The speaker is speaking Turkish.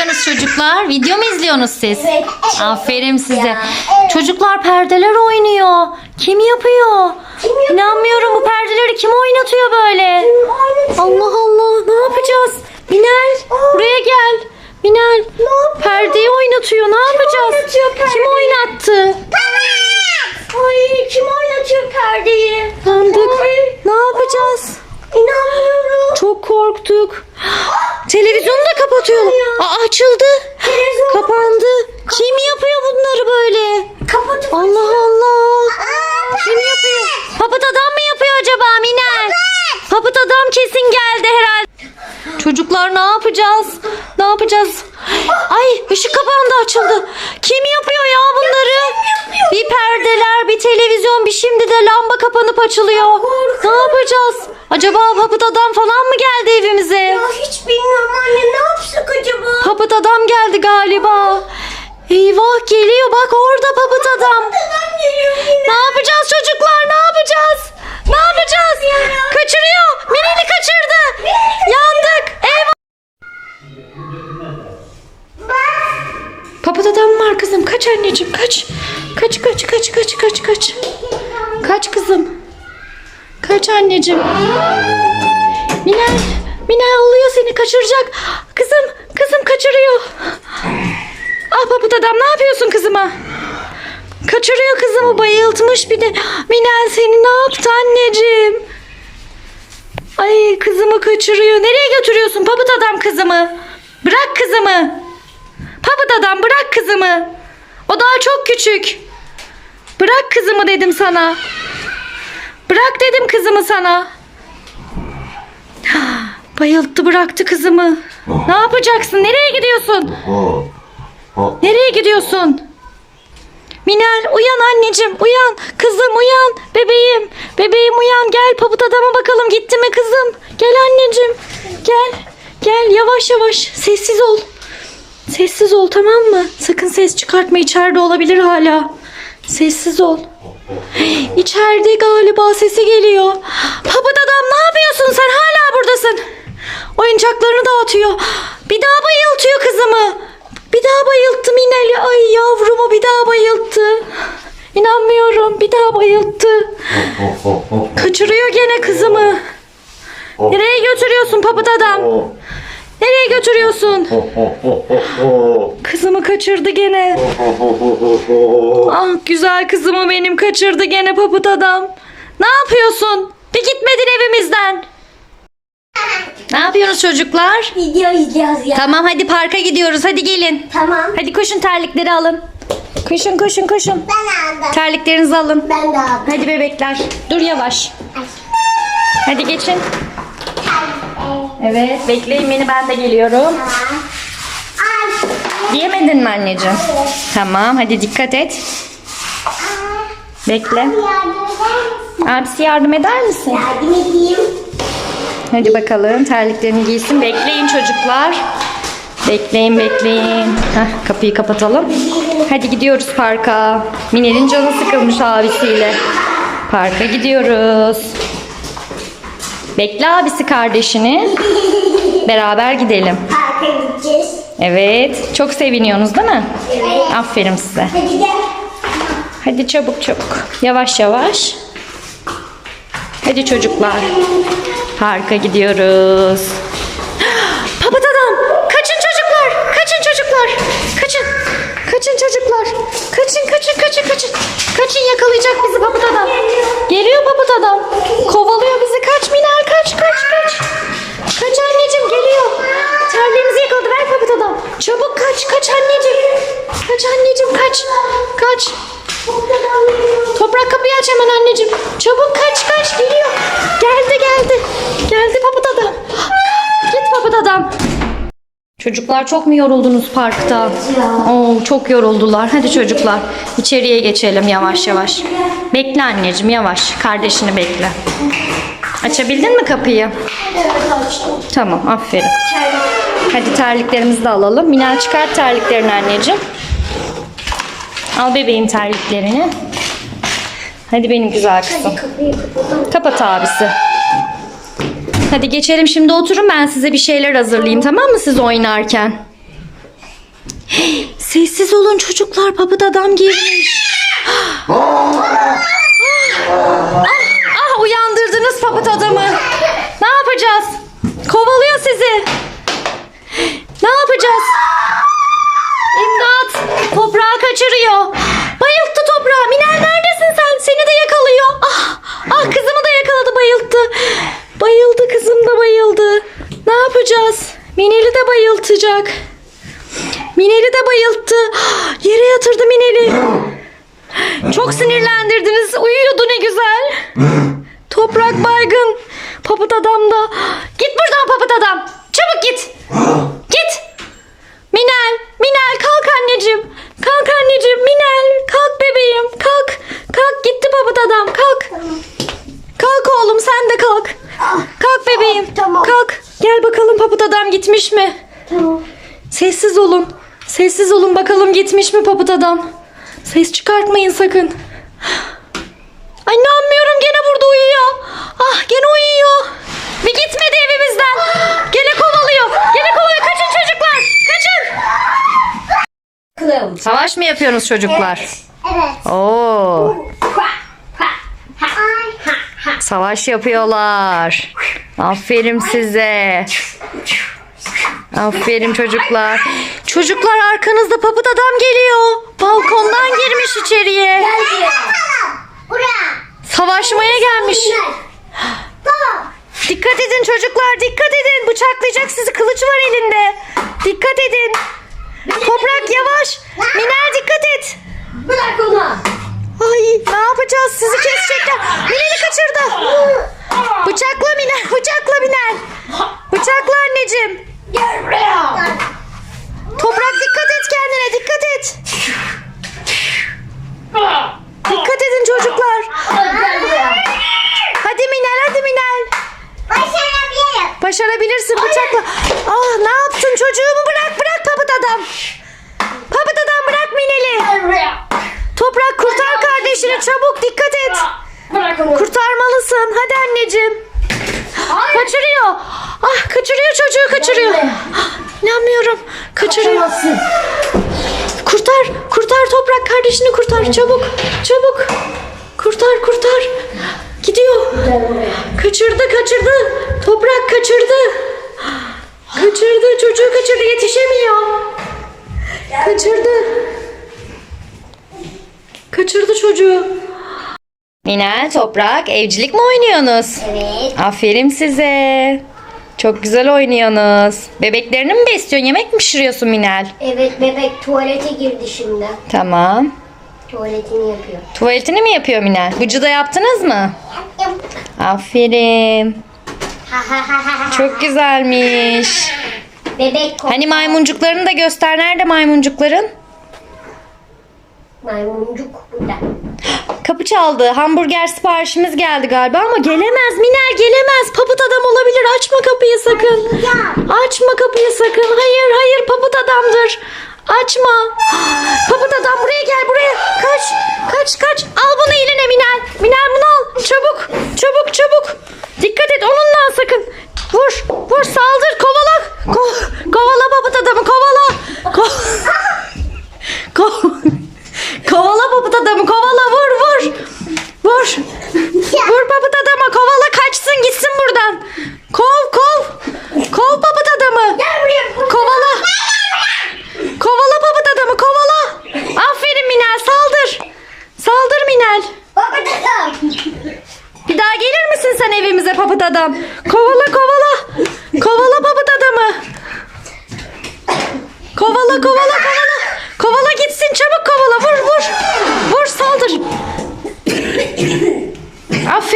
yapıyorsunuz çocuklar? Video mu izliyorsunuz siz? Evet. Aferin size. Ya, evet. Çocuklar perdeler oynuyor. Kim yapıyor? Kim yapıyor? İnanmıyorum bu perdeleri kim oynatıyor böyle? Allah Allah ne yapacağız? Minel buraya gel. Minel perdeyi oynatıyor ne yapacağız? oynatıyor perdeyi? Kim oynattı? Ay kim oynatıyor perdeyi? Yandık. Ay, Ne yapacağız? İnanmıyorum. Çok korktuk. Televizyonu da kapatıyorlar. Aa, açıldı. Televizyon Kapandı. Kim yapıyor bunları böyle? kapatıp Allah Allah. Kim yapıyor? Papıt adam mı yapıyor acaba Minel? Papıt adam kesin geldi herhalde. Çocuklar ne yapacağız? Ne yapacağız? Ay ışık kapandı açıldı. Kim yapıyor ya bunları? Bir perdeler, bir televizyon, bir şimdi de lamba kapanıp açılıyor. Ne yapacağız? Acaba papıt adam falan mı geldi evimize? Ya hiç bilmiyorum anne ne yapsak acaba? Papıt adam geldi galiba. Eyvah geliyor bak orada papıt adam. Neden geliyor yine? Ne yapacağız çocuklar? Ne yapacağız? Ne yapacağız? Kaçırıyor. Kaç kaç kaç kızım. Kaç anneciğim. Minel. Minel alıyor seni kaçıracak. Kızım kızım kaçırıyor. Ah papıt adam ne yapıyorsun kızıma? Kaçırıyor kızımı bayıltmış bir de. Minel seni ne yaptı anneciğim? Ay kızımı kaçırıyor. Nereye götürüyorsun papıt adam kızımı? Bırak kızımı. Papıt adam bırak kızımı. O daha çok küçük. Bırak kızımı dedim sana. Bırak dedim kızımı sana. Bayılttı bıraktı kızımı. Ne yapacaksın? Nereye gidiyorsun? Oh. Oh. Nereye gidiyorsun? Minel uyan anneciğim uyan. Kızım uyan. Bebeğim. Bebeğim uyan. Gel paput adama bakalım gitti mi kızım? Gel anneciğim. Gel. Gel yavaş yavaş. Sessiz ol. Sessiz ol tamam mı? Sakın ses çıkartma içeride olabilir hala. Sessiz ol. İçeride galiba sesi geliyor. Paput adam ne yapıyorsun sen hala buradasın. Oyuncaklarını dağıtıyor. Bir daha bayıltıyor kızımı. Bir daha bayılttı Minel'i. Ay yavrumu bir daha bayılttı. İnanmıyorum bir daha bayılttı. Kaçırıyor gene kızımı. Nereye götürüyorsun papıt adam? Nereye götürüyorsun? oh, oh, oh, oh, oh. Kızımı kaçırdı gene. Oh, oh, oh, oh, oh. Ah güzel kızımı benim kaçırdı gene papıt adam. Ne yapıyorsun? Bir gitmedin evimizden. Ne yapıyorsunuz çocuklar? Video izliyoruz ya. Tamam hadi parka gidiyoruz hadi gelin. Tamam. Hadi koşun terlikleri alın. Koşun koşun koşun. Ben aldım. Terliklerinizi alın. Ben de aldım. Hadi bebekler. Dur yavaş. Hadi geçin. Evet bekleyin beni ben de geliyorum. Ay. Diyemedin mi anneciğim? Tamam hadi dikkat et. Bekle. Abisi yardım eder misin? Yardım edeyim. Hadi bakalım terliklerini giysin. Bekleyin çocuklar. Bekleyin bekleyin. Heh, kapıyı kapatalım. Hadi gidiyoruz parka. Mine'nin canı sıkılmış abisiyle. Parka gidiyoruz. Bekle abisi kardeşini. Beraber gidelim. Parka gideceğiz. Evet. Çok seviniyorsunuz değil mi? Evet. Aferin size. Hadi gel. Hadi çabuk çabuk. Yavaş yavaş. Hadi çocuklar. Parka gidiyoruz. Papat adam. Kaçın çocuklar. Kaçın çocuklar. Kaçın. Kaçın çocuklar. Kaçın kaçın kaçın kaçın. Kaçın yakalayacak bizi papat adam. Geliyor papat hemen anneciğim. Çabuk kaç kaç geliyor. Geldi geldi. Geldi papat adam. Git papat adam. Çocuklar çok mu yoruldunuz parkta? Oo, çok yoruldular. Hadi çocuklar içeriye geçelim yavaş yavaş. Bekle anneciğim yavaş. Kardeşini bekle. Açabildin mi kapıyı? Evet açtım. Tamam aferin. Hadi terliklerimizi de alalım. Minel çıkart terliklerini anneciğim. Al bebeğin terliklerini. Hadi benim güzel kızım. Kapıyı kapatalım. Kapat abisi. Hadi geçelim şimdi oturun ben size bir şeyler hazırlayayım tamam mı siz oynarken? Sessiz olun çocuklar papıt adam girmiş. ah, ah uyandırdınız papıt adamı. Ne yapacağız? Kovalıyor sizi. Ne yapacağız? İmdat! Toprağı kaçırıyor. Bayılttı toprağı. Minel neredesin sen? Seni de yakalıyor. Ah, ah kızımı da yakaladı bayılttı. Bayıldı kızım da bayıldı. Ne yapacağız? Minel'i de bayıltacak. Minel'i de bayılttı. Yere yatırdı Minel'i. Çok sinirlendirdiniz. Uyuyordu ne güzel. Toprak baygın. Papıt adam da. Git buradan papıt adam. Çabuk git. Git. Minel, Minel kalk anneciğim. Kalk anneciğim, Minel. Kalk bebeğim, kalk. Kalk gitti papıt adam, kalk. Kalk oğlum sen de kalk. Bebeğim, tamam. kalk. Gel bakalım papıt adam gitmiş mi? Tamam. Sessiz olun. Sessiz olun bakalım gitmiş mi papıt adam? Ses çıkartmayın sakın. Ay inanmıyorum gene burada uyuyor. Ah gene uyuyor. Ve gitmedi evimizden. Gene kovalıyor. Gene kovalıyor. Kaçın çocuklar. Kaçın. Savaş mı yapıyorsunuz çocuklar? Evet. Oo, savaş yapıyorlar. Aferin size. Aferin çocuklar. Çocuklar arkanızda papıt adam geliyor. Balkondan girmiş içeriye. Savaşmaya gelmiş. Dikkat edin çocuklar dikkat edin. Bıçaklayacak sizi kılıç var elinde. Dikkat edin. Toprak yavaş. Miner dikkat et. Bırak onu. Ay ne yapacağız sizi kesecekler. Miner'i kaçırdı. Bıçakla Miner bıçakla Miner. Bıçakla anneciğim. Gel buraya. Toprak dikkat et kendine dikkat et. Dikkat edin çocuklar. Hadi Miner hadi Miner. Başarabilirim. Başarabilirsin bıçakla. Ah ne yaptın çocuğumu bırak bırak papıt adam. Papıt adam bırak Minel'i. Toprak kurtar kardeşini çabuk dikkat et. Bırak onu. Kurtarmalısın hadi anneciğim. Kaçırıyor. Ah kaçırıyor çocuğu kaçırıyor. Ah, İnanmıyorum. Kaçırıyor. Kaçamazsın. Kurtar. Kurtar toprak kardeşini kurtar çabuk. Çabuk. Kurtar kurtar. Gidiyor. Kaçırdı kaçırdı. Toprak kaçırdı. Kaçırdı çocuğu kaçırdı yetişemiyor. Kaçırdı. Kaçırdı çocuğu. Minel Toprak evcilik mi oynuyorsunuz? Evet. Aferin size. Çok güzel oynuyorsunuz. Bebeklerini mi besliyorsun? Yemek mi pişiriyorsun Minel? Evet bebek tuvalete girdi şimdi. Tamam. Tuvaletini yapıyor. Tuvaletini mi yapıyor Minel? Bıcı da yaptınız mı? Aferin. Çok güzelmiş. Bebek kok. Hani maymuncuklarını da göster. Nerede maymuncukların? Maymuncuk burada. Kapı çaldı. Hamburger siparişimiz geldi galiba ama gelemez. Miner gelemez. Papıt adam olabilir. Açma kapıyı sakın. Açma kapıyı sakın. Hayır hayır papıt adamdır. Açma. Papıt adam buraya gel buraya. Kaç. Kaç kaç. Al bunu eline Miner. Miner bunu al. Çabuk. Çabuk çabuk. Dikkat et onunla al sakın. Vur. Vur saldır. Kovala. Ko- kovala papıt adamı kovala. Ko- Ko- kovala papıt adamı kovala vur vur. Vur. Vur papıt adamı kovala kaçsın gitsin buradan. Kov kov. Kov papıt adamı. Kovala. Kovala papıt adamı kovala. Aferin Minel saldır. Saldır Minel. Bir daha gelir misin sen evimize papıt adam? Kovala kovala. Kovala papıt adamı. Kovala kovala kovala Kovala gitsin çabuk kovala vur vur. Vur saldır. Aferin.